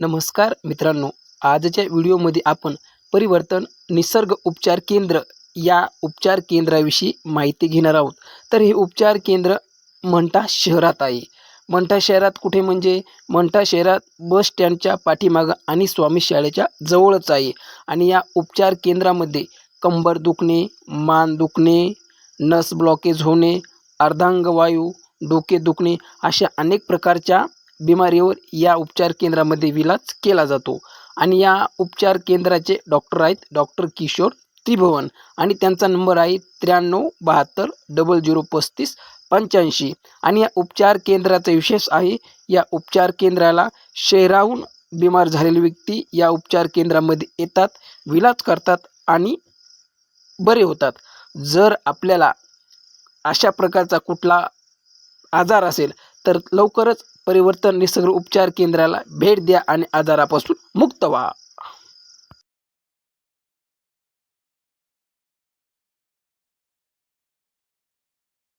नमस्कार मित्रांनो आजच्या व्हिडिओमध्ये आपण परिवर्तन निसर्ग उपचार केंद्र या उपचार केंद्राविषयी माहिती घेणार आहोत. तर हे उपचार केंद्र मंठा शहरात आहे. मंठा शहरात कुठे म्हणजे? मंठा शहरात बस स्टँडच्या पाठीमागं आणि स्वामी शाळेच्या जवळच आहे. आणि या उपचार केंद्रामध्ये कंबर दुखणे मान दुखणे नस ब्लॉकेज होणे अर्धांगवायू डोके दुखणे अशा अनेक प्रकारच्या बिमारीवर या उपचार केंद्रामध्ये इलाज केला जातो. आणि या उपचार केंद्राचे डॉक्टर आहेत डॉक्टर किशोर त्रिभुवन आणि त्यांचा नंबर आहे त्र्याण्णव बहात्तर डबल झिरो पस्तीस पंच्याऐंशी. आणि या उपचार केंद्राचा विशेष आहे या उपचार केंद्राला शहराहून बिमार झालेले व्यक्ती या उपचार केंद्रामध्ये येतात विलाज करतात आणि बरे होतात. जर आपल्याला अशा प्रकारचा कुठला आजार असेल तर लवकरच परिवर्तन निसर्ग उपचार केंद्राला भेट द्या आणि आजारापासून मुक्त व्हा.